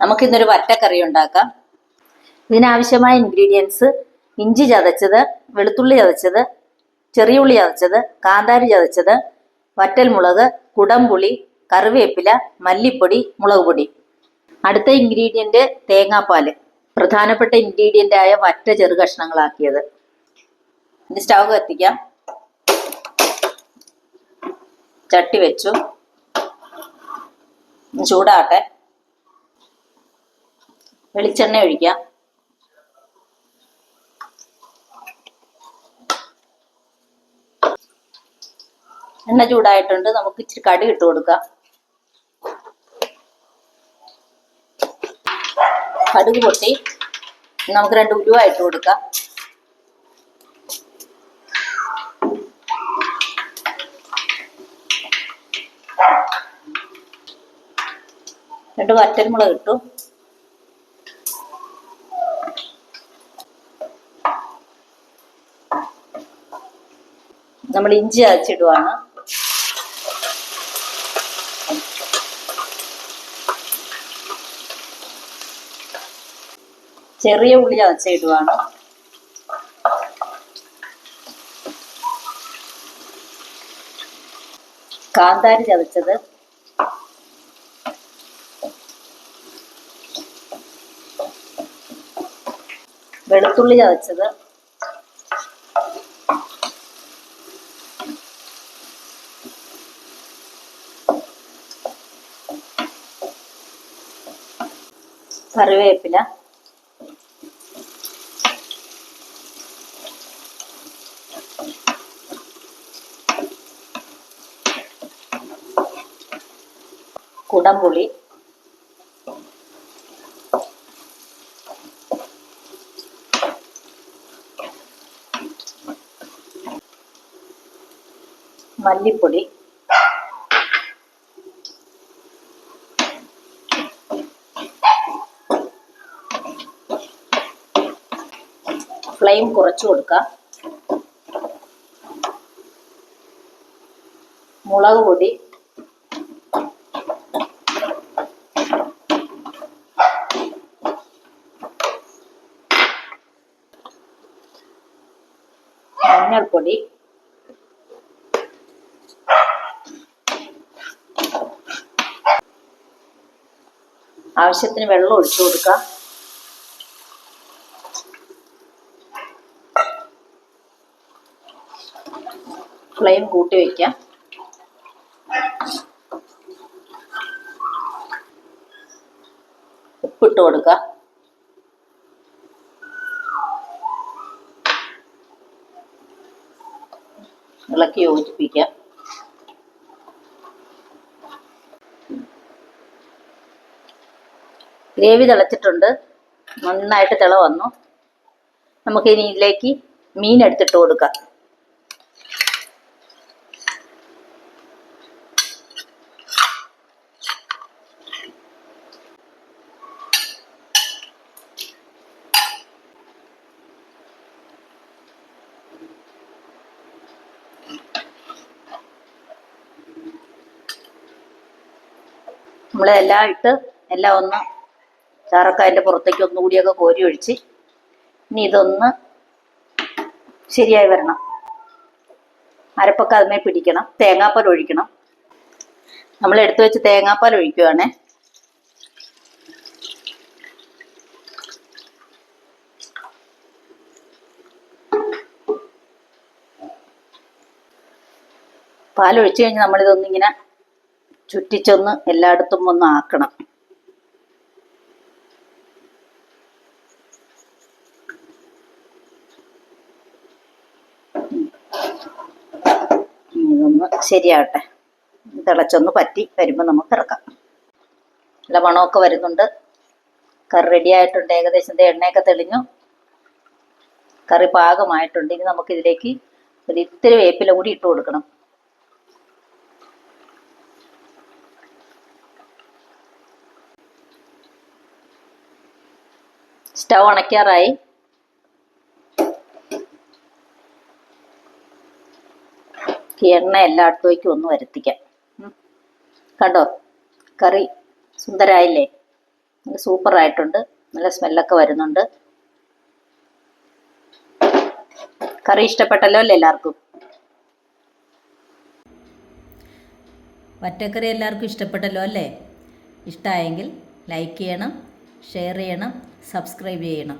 നമുക്കിന്നൊരു വറ്റക്കറി ഉണ്ടാക്കാം. ഇതിനാവശ്യമായ ഇൻഗ്രീഡിയൻസ് ഇഞ്ചി ചതച്ചത് വെളുത്തുള്ളി ചതച്ചത് ചെറിയ ഉള്ളി ചതച്ചത് കാന്താരി ചതച്ചത് വറ്റൽമുളക് കുടംപുളി കറിവേപ്പില മല്ലിപ്പൊടി മുളക് പൊടി. അടുത്ത ഇൻഗ്രീഡിയന്റ് തേങ്ങാപ്പാൽ. പ്രധാനപ്പെട്ട ഇൻഗ്രീഡിയന്റ് ആയ വറ്റ ചെറു കഷ്ണങ്ങളാക്കിയത് ഇനി സ്റ്റവ് കത്തിക്കാം. ചട്ടി വെച്ചു. ഇനി ചൂടാകട്ടെ. വെളിച്ചെണ്ണ ഒഴിക്കാം. എണ്ണ ചൂടായിട്ടുണ്ട്. നമുക്ക് ഇച്ചിരി കടി ഇട്ട് കൊടുക്കാം. കടുക് പൊട്ടി. നമുക്ക് രണ്ട് ഉരുവായിട്ട് കൊടുക്കാം. രണ്ട് വറ്റൽമുളക് ഇട്ടു. നമ്മൾ ഇഞ്ചി അരച്ചിടുവാണ്. ചെറിയ ഉള്ളി ചതച്ചിടുവാണ് കാന്താരി ചതച്ചത്. വെളുത്തുള്ളി ചതച്ചത്. കറിവേപ്പില. കുടംപുളി. മല്ലിപ്പൊടി. ഫ്ലെയിം കുറച്ച് കൊടുക്കാം. മുളക് പൊടി. മഞ്ഞൾപ്പൊടി. ആവശ്യത്തിന് വെള്ളം ഒഴിച്ചു കൊടുക്കാം. ഫ്ലെയിം കൂട്ടി വയ്ക്കാം ഉപ്പിട്ട് കൊടുക്കുക ഇളക്കി യോജിപ്പിക്കുക ഗ്രേവി തിളച്ചിട്ടുണ്ട്. നന്നായിട്ട് തിള വന്നു. നമുക്ക് ഇനി ഇതിലേക്ക് മീൻ എടുത്തിട്ട് കൊടുക്കാം. നമ്മളെല്ലാം ഇട്ട് എല്ലാം ഒന്ന് ചാറൊക്കെ അതിന്റെ പുറത്തേക്ക് ഒന്നുകൂടിയൊക്കെ കോരി ഒഴിച്ച് ഇനി ഇതൊന്ന് ശരിയായി വരണം. അരപ്പൊക്കെ അതിമേ പിടിക്കണം. തേങ്ങാപ്പാൽ ഒഴിക്കണം. നമ്മൾ എടുത്തു വെച്ച് തേങ്ങാപ്പാൽ ഒഴിക്കുവാണേ. പാൽ ഒഴിച്ചു കഴിഞ്ഞ് നമ്മളിതൊന്നിങ്ങനെ ചുറ്റിച്ചൊന്ന് എല്ലായിടത്തും ഒന്ന് ആക്കണം. ഇതൊന്ന് ശരിയാവട്ടെ തിളച്ചൊന്ന് പറ്റി വരുമ്പോൾ നമുക്ക് ഇറക്കാം. നല്ല മണമൊക്കെ വരുന്നുണ്ട്. കറി റെഡി ആയിട്ടുണ്ട്. ഏകദേശം എണ്ണയൊക്കെ തെളിഞ്ഞു. കറി പാകമായിട്ടുണ്ട്. ഇനി നമുക്കിതിലേക്ക് ഒരു ഇത്തിരി വേപ്പില കൂടി ഇട്ട് കൊടുക്കണം. സ്റ്റവ് അണയ്ക്കാറായി. എണ്ണ എല്ലായിടത്തേക്കും ഒന്ന് വരുത്തിക്കാം. കണ്ടോ? കറി സുന്ദരായില്ലേ? നല്ല സൂപ്പറായിട്ടുണ്ട്. നല്ല സ്മെല്ലൊക്കെ വരുന്നുണ്ട്. കറി ഇഷ്ടപ്പെട്ടല്ലോ അല്ലേ എല്ലാവർക്കും? വറ്റക്കറി എല്ലാവർക്കും ഇഷ്ടപ്പെട്ടല്ലോ അല്ലേ? ഇഷ്ടമായെങ്കിൽ ലൈക്ക് ചെയ്യണം. ഷെയർ ചെയ്യണം സബ്സ്ക്രൈബ് ചെയ്യണം.